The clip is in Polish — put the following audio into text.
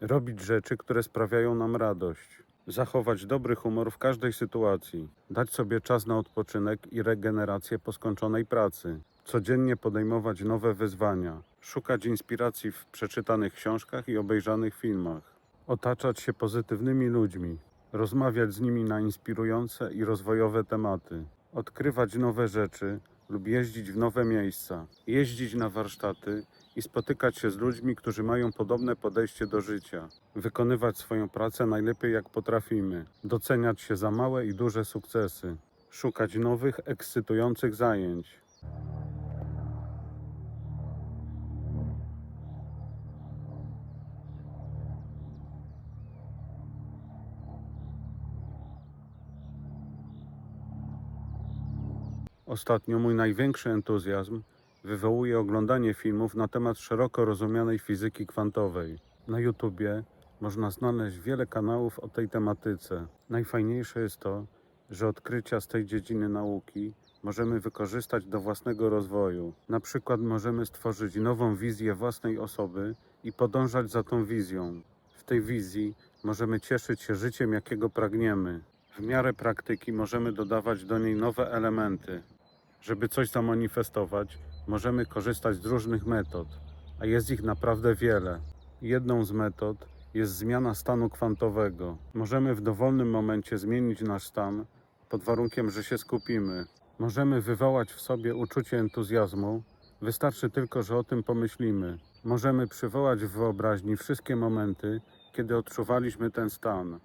robić rzeczy, które sprawiają nam radość, zachować dobry humor w każdej sytuacji, dać sobie czas na odpoczynek i regenerację po skończonej pracy, codziennie podejmować nowe wyzwania, szukać inspiracji w przeczytanych książkach i obejrzanych filmach, otaczać się pozytywnymi ludźmi, rozmawiać z nimi na inspirujące i rozwojowe tematy, odkrywać nowe rzeczy lub jeździć w nowe miejsca, jeździć na warsztaty i spotykać się z ludźmi, którzy mają podobne podejście do życia, wykonywać swoją pracę najlepiej jak potrafimy, doceniać się za małe i duże sukcesy, szukać nowych, ekscytujących zajęć. Ostatnio mój największy entuzjazm wywołuje oglądanie filmów na temat szeroko rozumianej fizyki kwantowej. Na YouTubie można znaleźć wiele kanałów o tej tematyce. Najfajniejsze jest to, że odkrycia z tej dziedziny nauki możemy wykorzystać do własnego rozwoju. Na przykład możemy stworzyć nową wizję własnej osoby i podążać za tą wizją. W tej wizji możemy cieszyć się życiem, jakiego pragniemy. W miarę praktyki możemy dodawać do niej nowe elementy. Żeby coś zamanifestować, możemy korzystać z różnych metod, a jest ich naprawdę wiele. Jedną z metod jest zmiana stanu kwantowego. Możemy w dowolnym momencie zmienić nasz stan pod warunkiem, że się skupimy. Możemy wywołać w sobie uczucie entuzjazmu, wystarczy tylko, że o tym pomyślimy. Możemy przywołać w wyobraźni wszystkie momenty, kiedy odczuwaliśmy ten stan.